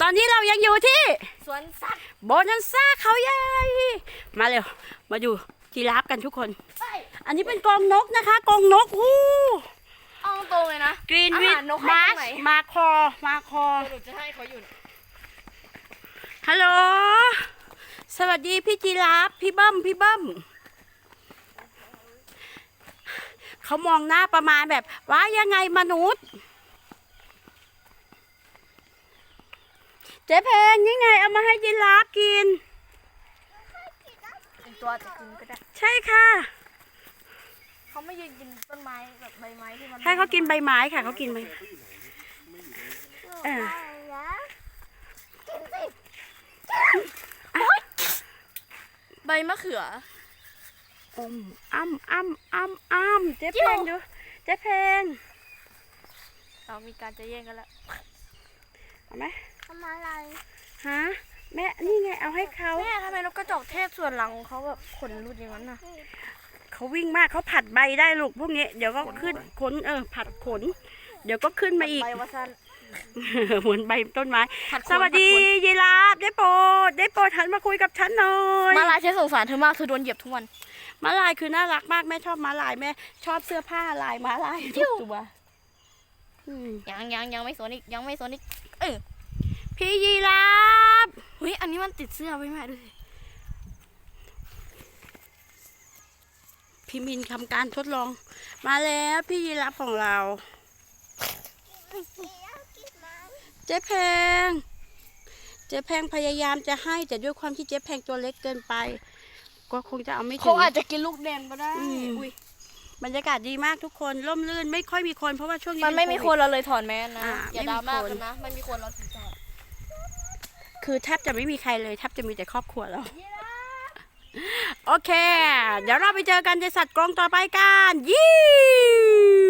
ตอนนี้เรายังอยู่ที่สวนสัตว์โบนันซ่าเขาใหญ่มาเร็ว มาดูจีราฟกันทุกคนใช่อันนี้เป็นกรงนกนะคะกรงนกอู้เอาตรงเลยนะ กรีนอาวิหาดรนกให้มาตรงไหน มาคอมาคอหนูจะให้เขาอยู่ฮัลโหลสวัสดีพี่จีราฟพี่เบิ้มพี่เบิ้มเขามองหน้าประมาณแบบว่ายังไงมนุษย์ เจ๊เพนยังไงเอามาให้จีราฟกิน อีกตัวจะกินก็ได้ใช่ค่ะเขาไม่ยืนกินต้นไม้แบบใบไม้ที่มันให้เขากินใบไม้ค่ะเขากินใบเออใบมะเขืออมอ้ำอ้ำอ้ำอ้ำเจ๊เพนดูเจ๊เพนเรามีการจะแย่งกันแล้วเอาไหม ทำอะไรฮะแม่นี่ไงเอาให้เขาแม่ทำไมนกกระจอกเทศส่วนหลังของเขาแบบขนรุดอย่างนั้นน่ะเขาวิ่งมากเขาผัดใบได้ลูกพวกนี้เดี๋ยวก็ขึ้นขนเออ ผัดขน เดี๋ยวก็ขึ้นมาอีกใบวาซันเหมือนใบต้นไม้ผัดขนสวัสดีผัดขยีราฟได้โปรดได้โปรดหันมาคุยกับฉันหน่อยมาลายฉันสงสารเธอมากเธอโดนเหยียบทุกวันม้าลายคือน่ารักมากแม่ชอบม้าลายแม่ชอบเสื้อผ้าลายม้าลายทุกตัวอืมยังยังยังไม่สนอีกยังไม่สนอีกเออ พี่ยีราฟเฮ้ยอันนี้มันติดเสื้อไว้แม่ดูสิพี่มินทำการทดลอง มาแล้วพี่ยีราฟของเรา เจ๊แพง เจ๊แพงพยายามจะให้แต่ด้วยความที่เจ๊แพงตัวเล็กเกินไป ก็คงจะเอาไม่ถึเขางอาจจะกินลูกแดงก็ได้อืมอุ้ยบรรยากาศดีมากทุกคนร่มรื่นไม่ค่อยมีคนเพราะว่าช่วงนี้มันไม่มีเป็คโวิดนเราเลยถอนแมสนะอ่าอย่าไม่มีดราม่าคนกันนะไม่มีคนเราถึงถอด คือแทบจะไม่มีใครเลยแทบจะมีแต่ครอบครัวเราโอเค เดี๋ยวเราไปเจอกันในสัตว์กรงต่อไปกันยี่